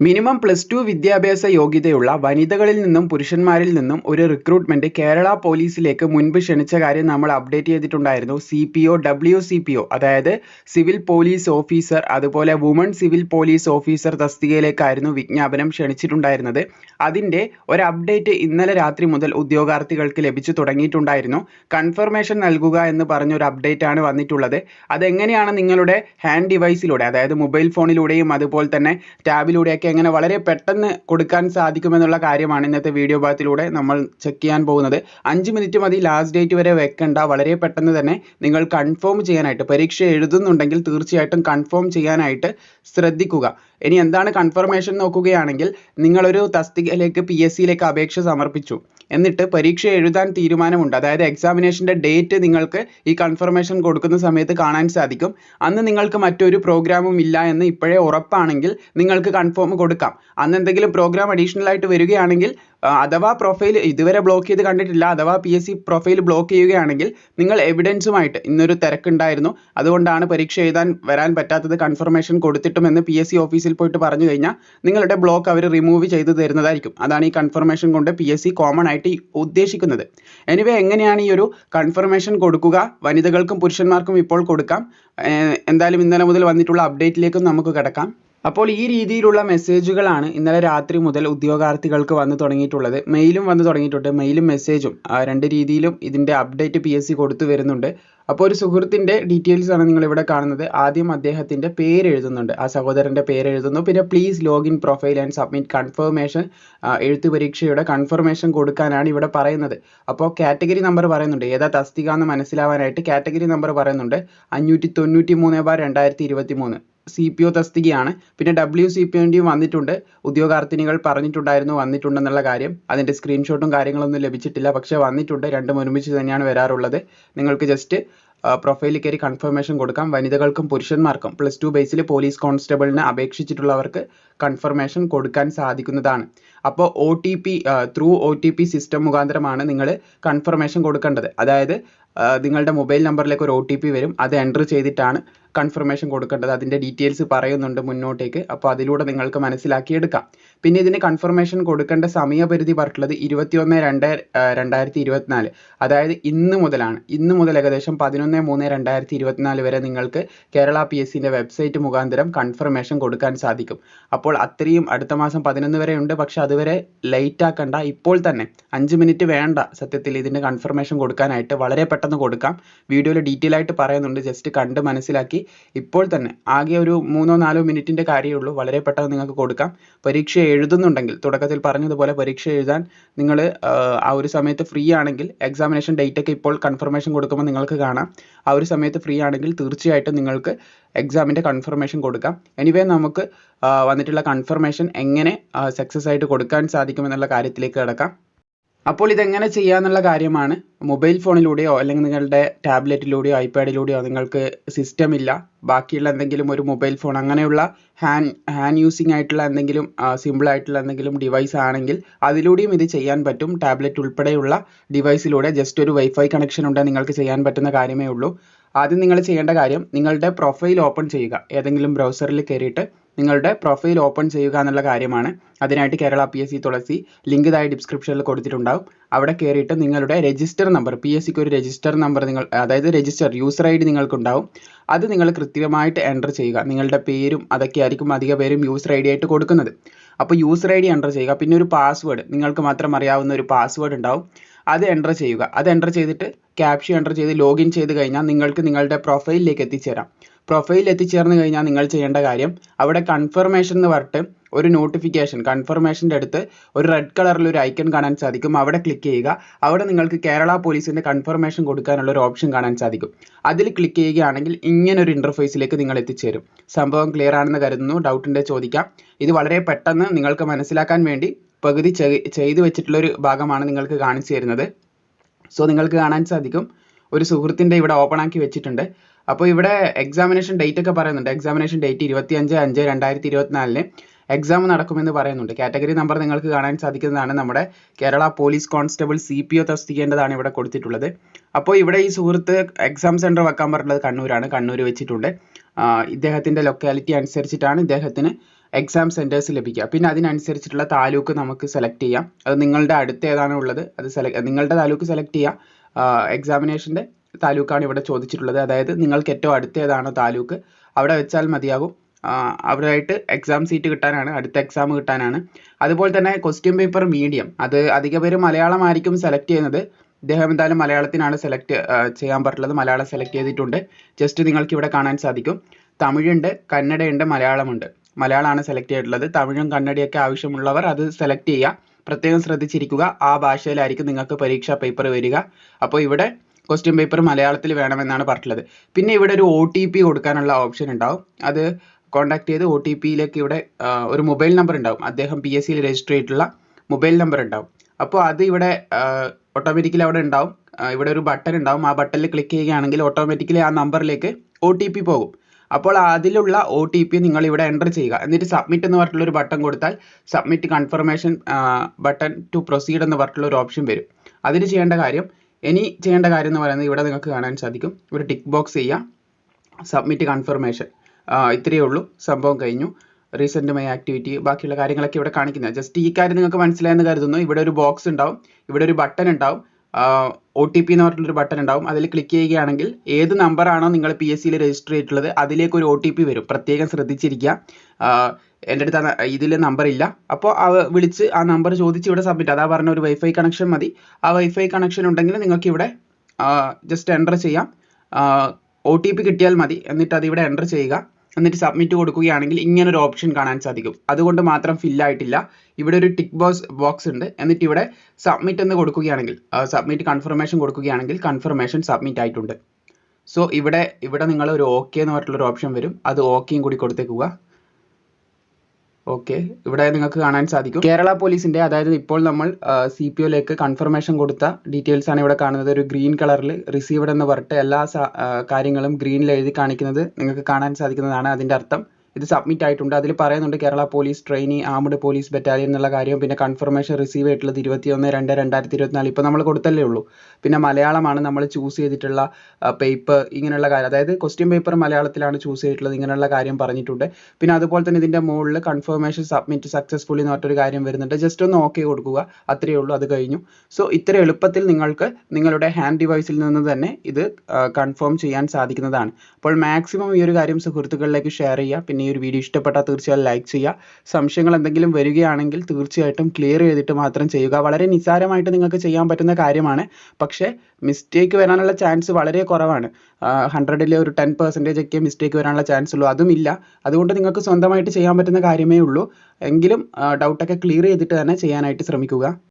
Minimum plus two വിദ്യാഭ്യാസ യോഗ്യതയുള്ള വനിതകളിൽ നിന്നും പുരുഷന്മാരിൽ നിന്നും ഒരു റിക്രൂട്ട്മെന്റ് കേരള പോലീസിലേക്ക് മുൻപ് ക്ഷണിച്ച കാര്യം നമ്മൾ അപ്ഡേറ്റ് ചെയ്തിട്ടുണ്ടായിരുന്നു. C P O W C P O അതായത് സിവിൽ പോലീസ് ഓഫീസർ അതുപോലെ വുമൺ സിവിൽ പോലീസ് ഓഫീസർ തസ്തികയിലേക്കായിരുന്നു വിജ്ഞാപനം ക്ഷണിച്ചിട്ടുണ്ടായിരുന്നത്. അതിന്റെ ഒരു അപ്ഡേറ്റ് ഇന്നലെ രാത്രി മുതൽ ഉദ്യോഗാർത്ഥികൾക്ക് ലഭിച്ചു തുടങ്ങിയിട്ടുണ്ടായിരുന്നു. കൺഫർമേഷൻ നൽകുക എന്ന് പറഞ്ഞൊരു അപ്ഡേറ്റ് ആണ് വന്നിട്ടുള്ളത്. അതെങ്ങനെയാണ് നിങ്ങളുടെ ഹാൻഡ് ഡിവൈസിലൂടെ അതായത് മൊബൈൽ ഫോണിലൂടെയും അതുപോലെ തന്നെ ടാബിലൂടെയൊക്കെ എങ്ങനെ വളരെ പെട്ടെന്ന് കൊടുക്കാൻ സാധിക്കുമെന്നുള്ള കാര്യമാണ് ഇന്നത്തെ വീഡിയോ ഭാഗത്തിലൂടെ നമ്മൾ ചെക്ക് ചെയ്യാൻ പോകുന്നത്. അഞ്ച് മിനിറ്റ് മതി ലാസ്റ്റ് ഡേറ്റ് വരെ വെക്കണ്ട. വളരെ പെട്ടെന്ന് തന്നെ നിങ്ങൾ കൺഫേം ചെയ്യാനായിട്ട് പരീക്ഷ എഴുതുന്നുണ്ടെങ്കിൽ തീർച്ചയായിട്ടും കൺഫേം ചെയ്യാനായിട്ട് ശ്രദ്ധിക്കുക. ഇനി എന്താണ് കൺഫർമേഷൻ നോക്കുകയാണെങ്കിൽ നിങ്ങളൊരു തസ്തികയിലേക്ക് പി എസ് സിയിലേക്ക് അപേക്ഷ സമർപ്പിച്ചു. എന്നിട്ട് പരീക്ഷ എഴുതാൻ തീരുമാനമുണ്ട്. അതായത് എക്സാമിനേഷന്റെ ഡേറ്റ് നിങ്ങൾക്ക് ഈ കൺഫർമേഷൻ കൊടുക്കുന്ന സമയത്ത് കാണാൻ സാധിക്കും. അന്ന് നിങ്ങൾക്ക് മറ്റൊരു പ്രോഗ്രാമും ഇല്ല എന്ന് ഇപ്പോഴേ ഉറപ്പാണെങ്കിൽ നിങ്ങൾക്ക് കൺഫേം കൊടുക്കാം. അന്ന് എന്തെങ്കിലും പ്രോഗ്രാം ആയിട്ട് വരികയാണെങ്കിൽ അഥവാ പ്രൊഫൈൽ ഇതുവരെ ബ്ലോക്ക് ചെയ്ത് കണ്ടിട്ടില്ല അഥവാ P S C profile block ചെയ്യുകയാണെങ്കിൽ നിങ്ങൾ എവിഡൻസുമായിട്ട് ഇന്നൊരു തിരക്കുണ്ടായിരുന്നു. അതുകൊണ്ടാണ് പരീക്ഷ എഴുതാൻ വരാൻ പറ്റാത്തത് കൺഫർമേഷൻ കൊടുത്തിട്ടുമെന്ന് പി എസ് സി ഓഫീസിൽ പോയിട്ട് പറഞ്ഞു കഴിഞ്ഞാൽ നിങ്ങളുടെ ബ്ലോക്ക് അവർ റിമൂവ് ചെയ്ത് തരുന്നതായിരിക്കും. അതാണ് ഈ കൺഫർമേഷൻ കൊണ്ട് പി എസ് സി കോമൺ ആയിട്ട് ഉദ്ദേശിക്കുന്നത്. എനിവേ എങ്ങനെയാണ് ഈ ഒരു കൺഫർമേഷൻ കൊടുക്കുക? വനിതകൾക്കും പുരുഷന്മാർക്കും ഇപ്പോൾ കൊടുക്കാം. എന്തായാലും ഇന്നലെ മുതൽ വന്നിട്ടുള്ള അപ്ഡേറ്റിലേക്കും നമുക്ക് കിടക്കാം. അപ്പോൾ ഈ രീതിയിലുള്ള മെസ്സേജുകളാണ് ഇന്നലെ രാത്രി മുതൽ ഉദ്യോഗാർത്ഥികൾക്ക് വന്നു തുടങ്ങിയിട്ടുള്ളത്. മെയിലും വന്നു തുടങ്ങിയിട്ടുണ്ട്. മെയിലും മെസ്സേജും. രണ്ട് രീതിയിലും ഇതിന്റെ അപ്ഡേറ്റ് പി എസ് സി കൊടുത്തു വരുന്നുണ്ട്. അപ്പോൾ ഒരു സുഹൃത്തിന്റെ ഡീറ്റെയിൽസ് ആണ് നിങ്ങൾ ഇവിടെ കാണുന്നത്. ആദ്യം അദ്ദേഹത്തിന്റെ പേര് എഴുതുന്നുണ്ട്. ആ സഹോദരന്റെ പേര് എഴുതുന്നു. പിന്നെ please login profile and submit confirmation എഴുത്ത് പരീക്ഷയുടെ കൺഫർമേഷൻ കൊടുക്കാനാണ് ഇവിടെ പറയുന്നത്. അപ്പോൾ കാറ്റഗറി നമ്പർ പറയുന്നുണ്ട്. ഏതാ തസ്തിക എന്ന് മനസ്സിലാവാനായിട്ട് കാറ്റഗറി നമ്പർ പറയുന്നുണ്ട്. അഞ്ഞൂറ്റി തൊണ്ണൂറ്റി മൂന്ന് ബാർ രണ്ടായിരത്തി ഇരുപത്തി മൂന്ന് സി പി ഒ തസ്തികയാണ്. പിന്നെ ഡബ്ല്യു സി പി ഒന്റെയും വന്നിട്ടുണ്ട്. ഉദ്യോഗാർത്ഥിനികൾ പറഞ്ഞിട്ടുണ്ടായിരുന്നു വന്നിട്ടുണ്ടെന്നുള്ള കാര്യം. അതിന്റെ സ്ക്രീൻഷോട്ടും കാര്യങ്ങളൊന്നും ലഭിച്ചിട്ടില്ല. പക്ഷേ വന്നിട്ടുണ്ട്. രണ്ടും ഒരുമിച്ച് തന്നെയാണ് വരാറുള്ളത്. നിങ്ങൾക്ക് ജസ്റ്റ് പ്രൊഫൈലിൽ കയറി കൺഫർമേഷൻ കൊടുക്കാം. വനിതകൾക്കും പുരുഷന്മാർക്കും പ്ലസ് ടു ബേസിൽ പോലീസ് കോൺസ്റ്റബിളിന് അപേക്ഷിച്ചിട്ടുള്ളവർക്ക് കൺഫർമേഷൻ കൊടുക്കാൻ സാധിക്കുന്നതാണ്. അപ്പോൾ O T P through O T P system മുഖാന്തരമാണ് നിങ്ങൾ കൺഫർമേഷൻ കൊടുക്കേണ്ടത്. അതായത് നിങ്ങളുടെ മൊബൈൽ നമ്പറിലേക്ക് ഒരു ഒ ടി പി വരും. അത് എന്റർ ചെയ്തിട്ടാണ് കൺഫർമേഷൻ കൊടുക്കേണ്ടത് അതിന്റെ ഡീറ്റെയിൽസ് പറയുന്നുണ്ട് മുന്നോട്ടേക്ക്. അപ്പോൾ അതിലൂടെ നിങ്ങൾക്ക് മനസ്സിലാക്കിയെടുക്കാം. പിന്നെ ഇതിന് കൺഫർമേഷൻ കൊടുക്കേണ്ട സമയപരിധി പറഞ്ഞിട്ടുള്ളത് ഇരുപത്തിയൊന്ന് രണ്ട് രണ്ടായിരത്തി ഇരുപത്തിനാല് അതായത് ഇന്ന് മുതലാണ്. ഇന്ന് മുതൽ ഏകദേശം പതിനൊന്ന് മൂന്ന് രണ്ടായിരത്തി ഇരുപത്തിനാല് വരെ നിങ്ങൾക്ക് കേരള പി എസ് സിന്റെ വെബ്സൈറ്റ് മുഖാന്തരം കൺഫർമേഷൻ കൊടുക്കാൻ സാധിക്കും. അപ്പോൾ അത്രയും അടുത്ത മാസം പതിനൊന്ന് വരെ ഉണ്ട്. പക്ഷെ അതുവരെ ലേറ്റ് ആക്കണ്ട. ഇപ്പോൾ തന്നെ അഞ്ച് മിനിറ്റ് വേണ്ട സത്യത്തിൽ ഇതിന്റെ കൺഫർമേഷൻ കൊടുക്കാനായിട്ട്. വളരെ പെട്ടെന്ന് കൊടുക്കാം. വീഡിയോയിൽ ഡീറ്റെയിൽ ആയിട്ട് പറയുന്നുണ്ട്. ജസ്റ്റ് കണ്ട് മനസ്സിലാക്കി. ഇപ്പോൾ തന്നെ ആകെ ഒരു മൂന്നോ നാലോ മിനിറ്റിന്റെ കാര്യമേ ഉള്ളൂ. വളരെ പെട്ടെന്ന് നിങ്ങൾക്ക് കൊടുക്കാം. പരീക്ഷ എഴുതുന്നുണ്ടെങ്കിൽ തുടക്കത്തിൽ പറഞ്ഞതുപോലെ പരീക്ഷ എഴുതാൻ നിങ്ങൾ ആ ഒരു സമയത്ത് ഫ്രീ ആണെങ്കിൽ എക്സാമിനേഷൻ ഡേറ്റ് ഒക്കെ ഇപ്പോൾ കൺഫർമേഷൻ കൊടുക്കുമ്പോൾ നിങ്ങൾക്ക് കാണാം. ആ ഒരു സമയത്ത് ഫ്രീ ആണെങ്കിൽ തീർച്ചയായിട്ടും നിങ്ങൾക്ക് എക്സാമിന്റെ കൺഫർമേഷൻ കൊടുക്കാം. എനിവേ നമുക്ക് വന്നിട്ടുള്ള കൺഫർമേഷൻ എങ്ങനെ സക്സസ് ആയിട്ട് കൊടുക്കാൻ സാധിക്കുമെന്നുള്ള കാര്യത്തിലേക്ക് കിടക്കാം. അപ്പോൾ ഇതെങ്ങനെ ചെയ്യാന്നുള്ള കാര്യമാണ്. മൊബൈൽ ഫോണിലൂടെയോ അല്ലെങ്കിൽ നിങ്ങളുടെ ടാബ്ലറ്റിലൂടെയോ ഐപാഡിലൂടെയോ നിങ്ങൾക്ക് സിസ്റ്റം ഇല്ല. ബാക്കിയുള്ള എന്തെങ്കിലും ഒരു മൊബൈൽ ഫോൺ അങ്ങനെയുള്ള ഹാൻഡ് ഹാൻഡ് യൂസിങ് ആയിട്ടുള്ള എന്തെങ്കിലും സിമ്പിൾ ആയിട്ടുള്ള എന്തെങ്കിലും ഡിവൈസ് ആണെങ്കിൽ അതിലൂടെയും ഇത് ചെയ്യാൻ പറ്റും. ടാബ്ലറ്റ് ഉൾപ്പെടെയുള്ള ഡിവൈസിലൂടെ ജസ്റ്റ് ഒരു വൈഫൈ കണക്ഷൻ ഉണ്ടെങ്കിൽ നിങ്ങൾക്ക് ചെയ്യാൻ പറ്റുന്ന കാര്യമേ ഉള്ളൂ. ആദ്യം നിങ്ങൾ ചെയ്യേണ്ട കാര്യം നിങ്ങളുടെ പ്രൊഫൈൽ ഓപ്പൺ ചെയ്യുക. ഏതെങ്കിലും ബ്രൗസറിൽ കയറിയിട്ട് നിങ്ങളുടെ പ്രൊഫൈൽ ഓപ്പൺ ചെയ്യുക എന്നുള്ള കാര്യമാണ്. അതിനായിട്ട് Kerala P S C Thulasi link ഇതായി ഡിസ്ക്രിപ്ഷനിൽ കൊടുത്തിട്ടുണ്ടാവും. അവിടെ കയറിയിട്ട് നിങ്ങളുടെ രജിസ്റ്റർ നമ്പർ പി എസ് സിക്ക് ഒരു രജിസ്റ്റർ നമ്പർ നിങ്ങൾ അതായത് രജിസ്റ്റർ യൂസർ ഐ ഡി നിങ്ങൾക്കുണ്ടാവും. അത് നിങ്ങൾ കൃത്യമായിട്ട് എന്റർ ചെയ്യുക. നിങ്ങളുടെ പേരും അതൊക്കെ ആയിരിക്കും അധിക പേരും യൂസർ ഐ ഡി ആയിട്ട് കൊടുക്കുന്നത്. അപ്പോൾ യൂസർ ഐ ഡി എന്റർ ചെയ്യുക. പിന്നെ ഒരു പാസ്വേഡ് നിങ്ങൾക്ക് മാത്രം അറിയാവുന്ന ഒരു പാസ്വേഡ് ഉണ്ടാവും. അത് എന്റർ ചെയ്യുക. അത് എന്റർ ചെയ്തിട്ട് ക്യാപ്ഷൻ എന്റർ ചെയ്ത് ലോഗിൻ ചെയ്ത് കഴിഞ്ഞാൽ നിങ്ങൾക്ക് നിങ്ങളുടെ പ്രൊഫൈലിലേക്ക് എത്തിച്ചേരാം. പ്രൊഫൈലിൽ എത്തിച്ചേർന്ന് കഴിഞ്ഞാൽ നിങ്ങൾ ചെയ്യേണ്ട കാര്യം അവിടെ കൺഫർമേഷൻ എന്ന് പറഞ്ഞിട്ട് ഒരു നോട്ടിഫിക്കേഷൻ കൺഫർമേഷന്റെ അടുത്ത് ഒരു റെഡ് കളറിൽ ഒരു ഐക്കൺ കാണാൻ സാധിക്കും. അവിടെ ക്ലിക്ക് ചെയ്യുക. അവിടെ നിങ്ങൾക്ക് കേരള പോലീസിന്റെ കൺഫർമേഷൻ കൊടുക്കാനുള്ള ഒരു ഓപ്ഷൻ കാണാൻ സാധിക്കും. അതിൽ ക്ലിക്ക് ചെയ്യുകയാണെങ്കിൽ ഇങ്ങനെ ഒരു ഇന്റർഫേസിലേക്ക് നിങ്ങൾ എത്തിച്ചേരും. സംഭവം ക്ലിയർ ആണെന്ന് കരുതുന്നു. ഡൗട്ട് ഉണ്ടെങ്കിൽ ചോദിക്കാം. ഇത് വളരെ പെട്ടെന്ന് നിങ്ങൾക്ക് മനസ്സിലാക്കാൻ വേണ്ടി പകുതി ചെയ്- ചെയ്തു വെച്ചിട്ടുള്ള ഒരു ഭാഗമാണ് നിങ്ങൾക്ക് കാണിച്ചു തരുന്നത്. സോ നിങ്ങൾക്ക് കാണാൻ സാധിക്കും. ഒരു സുഹൃത്തിന്റെ ഇവിടെ ഓപ്പൺ ആക്കി വെച്ചിട്ടുണ്ട്. അപ്പോൾ ഇവിടെ എക്സാമിനേഷൻ ഡേറ്റ് ഒക്കെ പറയുന്നുണ്ട്. എക്സാമിനേഷൻ ഡേറ്റ് ഇരുപത്തി അഞ്ച് അഞ്ച് രണ്ടായിരത്തി ഇരുപത്തിനാലിന് എക്സാം നടക്കുമെന്ന് പറയുന്നുണ്ട്. കാറ്റഗറി നമ്പർ നിങ്ങൾക്ക് കാണാൻ സാധിക്കുന്നതാണ് നമ്മുടെ Kerala police constable C P O തസ്തികേണ്ടതാണ് ഇവിടെ കൊടുത്തിട്ടുള്ളത്. അപ്പോൾ ഇവിടെ ഈ സുഹൃത്ത് എക്സാം സെന്റർ വെക്കാൻ പറഞ്ഞിട്ടുള്ളത് കണ്ണൂരാണ്. കണ്ണൂർ വെച്ചിട്ടുണ്ട്. ഇദ്ദേഹത്തിന്റെ ലൊക്കാലിറ്റി അനുസരിച്ചിട്ടാണ് ഇദ്ദേഹത്തിന് എക്സാം സെന്റേഴ്സ് ലഭിക്കുക. പിന്നെ അതിനനുസരിച്ചിട്ടുള്ള താലൂക്ക് നമുക്ക് സെലക്ട് ചെയ്യാം. അത് നിങ്ങളുടെ അടുത്ത് ഏതാണ് ഉള്ളത്? അത് സെലക്ട് നിങ്ങളുടെ താലൂക്ക് സെലക്ട് ചെയ്യുക എക്സാമിനേഷന്റെ താലൂക്കാണ് ഇവിടെ ചോദിച്ചിട്ടുള്ളത്. അതായത് നിങ്ങൾക്ക് ഏറ്റവും അടുത്ത് ഏതാണോ താലൂക്ക് അവിടെ വെച്ചാൽ മതിയാകും. അവരായിട്ട് എക്സാം സീറ്റ് കിട്ടാനാണ് അടുത്ത എക്സാം കിട്ടാനാണ്. അതുപോലെ തന്നെ ക്വസ്റ്റ്യൻ പേപ്പർ മീഡിയം അത് അധിക പേര് മലയാളമായിരിക്കും സെലക്ട് ചെയ്യുന്നത്. ഇദ്ദേഹം എന്തായാലും മലയാളത്തിനാണ് സെലക്ട് ചെയ്യാൻ പറ്റുള്ളത് മലയാളം സെലക്ട് ചെയ്തിട്ടുണ്ട്. ജസ്റ്റ് നിങ്ങൾക്ക് ഇവിടെ കാണാൻ സാധിക്കും. തമിഴുണ്ട് കന്നഡയുണ്ട് മലയാളമുണ്ട്. മലയാളമാണ് സെലക്ട് ചെയ്തിട്ടുള്ളത്. തമിഴും കന്നഡയൊക്കെ ആവശ്യമുള്ളവർ അത് സെലക്ട് ചെയ്യുക. പ്രത്യേകം ശ്രദ്ധിച്ചിരിക്കുക. ആ ഭാഷയിലായിരിക്കും നിങ്ങൾക്ക് പരീക്ഷാ പേപ്പർ വരിക. അപ്പോൾ ഇവിടെ ക്വസ്റ്റ്യൻ പേപ്പർ മലയാളത്തിൽ വേണമെന്നാണ് പറഞ്ഞിട്ടുള്ളത്. പിന്നെ ഇവിടെ ഒരു ഒ ടി പി കൊടുക്കാനുള്ള ഓപ്ഷൻ ഉണ്ടാവും. അത് കോൺടാക്ട് ചെയ്ത് ഒ ടി പിയിലേക്ക് ഇവിടെ ഒരു മൊബൈൽ നമ്പർ ഉണ്ടാവും. അദ്ദേഹം പി എസ് സിയിൽ രജിസ്റ്റർ ചെയ്തിട്ടുള്ള മൊബൈൽ നമ്പർ ഉണ്ടാവും. അപ്പോൾ അത് ഇവിടെ ഓട്ടോമാറ്റിക്കലി അവിടെ ഉണ്ടാവും. ഇവിടെ ഒരു ബട്ടൺ ഉണ്ടാവും. ആ ബട്ടണിൽ ക്ലിക്ക് ചെയ്യുകയാണെങ്കിൽ ഓട്ടോമാറ്റിക്കലി ആ നമ്പറിലേക്ക് ഒ ടി പി പോകും. അപ്പോൾ അതിലുള്ള ഒ ടി പി നിങ്ങൾ ഇവിടെ എന്റർ ചെയ്യുക. എന്നിട്ട് സബ്മിറ്റ് എന്ന് പറഞ്ഞിട്ടുള്ള ഒരു ബട്ടൺ കൊടുത്താൽ submit confirmation button to proceed എന്ന് പറഞ്ഞിട്ടുള്ള ഒരു ഓപ്ഷൻ വരും. അതിന് ചെയ്യേണ്ട കാര്യം ഇനി ചെയ്യേണ്ട കാര്യം എന്ന് പറയുന്നത് ഇവിടെ നിങ്ങൾക്ക് കാണാൻ സാധിക്കും. ഒരു ടിക്ക് ബോക്സ് ചെയ്യുക. സബ്മിറ്റ് കൺഫർമേഷൻ ഇത്രയേ ഉള്ളൂ. സംഭവം കഴിഞ്ഞു. റീസെന്റ് മൈ ആക്ടിവിറ്റി ബാക്കിയുള്ള കാര്യങ്ങളൊക്കെ ഇവിടെ കാണിക്കുന്നത് ജസ്റ്റ് ഈ കാര്യം നിങ്ങൾക്ക് മനസ്സിലായെന്ന് കരുതുന്നു. ഇവിടെ ഒരു ബോക്സ് ഉണ്ടാവും. ഇവിടെ ഒരു ബട്ടൺ ഉണ്ടാവും. ഒ ടി പി എന്ന് പറഞ്ഞിട്ടൊരു ബട്ടൺ ഉണ്ടാവും. അതിൽ ക്ലിക്ക് ചെയ്യുകയാണെങ്കിൽ ഏത് നമ്പറാണോ നിങ്ങൾ പി എസ് സിയിൽ രജിസ്റ്റർ ചെയ്തിട്ടുള്ളത് അതിലേക്ക് ഒരു ഒ ടി പി വരും. പ്രത്യേകം ശ്രദ്ധിച്ചിരിക്കുക. എന്റെ അടുത്ത് ഇതിൽ നമ്പർ ഇല്ല. അപ്പോൾ വിളിച്ച് ആ നമ്പർ ചോദിച്ച് ഇവിടെ സബ്മിറ്റ് അതാ പറഞ്ഞ ഒരു വൈഫൈ കണക്ഷൻ മതി. ആ വൈഫൈ കണക്ഷൻ ഉണ്ടെങ്കിൽ നിങ്ങൾക്ക് ഇവിടെ ജസ്റ്റ് എന്റർ ചെയ്യാം. ഒ ടി പി കിട്ടിയാൽ മതി. എന്നിട്ട് അതിവിടെ എന്റർ ചെയ്യുക. എന്നിട്ട് സബ്മിറ്റ് കൊടുക്കുകയാണെങ്കിൽ ഇങ്ങനൊരു ഓപ്ഷൻ കാണാൻ സാധിക്കും. അതുകൊണ്ട് മാത്രം ഫില്ലായിട്ടില്ല ഇവിടെ ഒരു ടിക്ക് ബോക്സ് ബോക്സ് ഉണ്ട്. എന്നിട്ട് ഇവിടെ സബ്മിറ്റ് എന്ന് കൊടുക്കുകയാണെങ്കിൽ സബ്മിറ്റ് കൺഫർമേഷൻ കൊടുക്കുകയാണെങ്കിൽ കൺഫർമേഷൻ സബ്മിറ്റ് ആയിട്ടുണ്ട്. സോ ഇവിടെ ഇവിടെ നിങ്ങൾ ഒരു ഓക്കെ എന്ന് പറഞ്ഞിട്ടുള്ള ഒരു ഓപ്ഷൻ വരും. അത് ഓക്കെയും കൂടി കൊടുത്തേക്കുക. ഓക്കെ ഇവിടെ നിങ്ങൾക്ക് കാണാൻ സാധിക്കും. കേരള പോലീസിന്റെ അതായത് ഇപ്പോൾ നമ്മൾ സി പി ഒയിലേക്ക് കൺഫർമേഷൻ കൊടുത്ത ഡീറ്റെയിൽസ് ആണ് ഇവിടെ കാണുന്നത്. ഒരു ഗ്രീൻ കളറിൽ റിസീവ്ഡ് എന്ന് പറഞ്ഞിട്ട് എല്ലാ കാര്യങ്ങളും ഗ്രീനിൽ എഴുതി കാണിക്കുന്നത് നിങ്ങൾക്ക് കാണാൻ സാധിക്കുന്നതാണ് അതിന്റെ അർത്ഥം. ഇത് സബ്മിറ്റ് ആയിട്ടുണ്ട്. അതിൽ പറയുന്നുണ്ട് Kerala police trainee armed police battalion എന്നുള്ള കാര്യം പിന്നെ കൺഫർമേഷൻ റിസീവ് ചെയ്തിട്ടുള്ളത് ഇരുപത്തിയൊന്ന് രണ്ട് രണ്ടായിരത്തി ഇരുപത്തിനാല് ഇപ്പോൾ നമ്മൾ കൊടുത്തല്ലേ ഉള്ളൂ. പിന്നെ മലയാളമാണ് നമ്മൾ ചൂസ് ചെയ്തിട്ടുള്ള പേപ്പർ ഇങ്ങനെയുള്ള കാര്യം. അതായത് ക്വസ്റ്റ്യൻ പേപ്പർ മലയാളത്തിലാണ് ചൂസ് ചെയ്തിട്ടുള്ളത് ഇങ്ങനെയുള്ള കാര്യം പറഞ്ഞിട്ടുണ്ട്. പിന്നെ അതുപോലെ തന്നെ ഇതിന്റെ മുകളിൽ കൺഫർമേഷൻ സബ്മിറ്റ് സക്സസ്ഫുള്ളി എന്ന് പറഞ്ഞൊരു കാര്യം വരുന്നുണ്ട്. ജസ്റ്റ് ഒന്ന് ഓക്കെ കൊടുക്കുക. അത്രയേ ഉള്ളൂ. അത് കഴിഞ്ഞു. സോ ഇത്ര എളുപ്പത്തിൽ നിങ്ങൾക്ക് നിങ്ങളുടെ ഹാൻഡ് ഡിവൈസിൽ നിന്ന് തന്നെ ഇത് കൺഫേം ചെയ്യാൻ സാധിക്കുന്നതാണ്. അപ്പോൾ മാക്സിമം ഈ ഒരു കാര്യം സുഹൃത്തുക്കളിലേക്ക് ഷെയർ ചെയ്യുക. പിന്നെ ഒരു വീഡിയോ ഇഷ്ടപ്പെട്ടാൽ തീർച്ചയായും ലൈക്ക് ചെയ്യുക. സംശയങ്ങൾ എന്തെങ്കിലും വരികയാണെങ്കിൽ തീർച്ചയായിട്ടും ക്ലിയർ ചെയ്തിട്ട് മാത്രം ചെയ്യുക. വളരെ നിസ്സാരമായിട്ട് നിങ്ങൾക്ക് ചെയ്യാൻ പറ്റുന്ന കാര്യമാണ്. പക്ഷേ മിസ്റ്റേക്ക് വരാനുള്ള ചാൻസ് വളരെ കുറവാണ്. ഹൺഡ്രഡിൽ ഒരു ടെൻ പെർസെന്റേജ് ഒക്കെ മിസ്റ്റേക്ക് വരാനുള്ള ചാൻസ് ഉള്ളൂ. അതും ഇല്ല. അതുകൊണ്ട് നിങ്ങൾക്ക് സ്വന്തമായിട്ട് ചെയ്യാൻ പറ്റുന്ന കാര്യമേ ഉള്ളൂ. എങ്കിലും ഡൗട്ടൊക്കെ ക്ലിയർ ചെയ്തിട്ട് തന്നെ ചെയ്യാനായിട്ട് ശ്രമിക്കുക.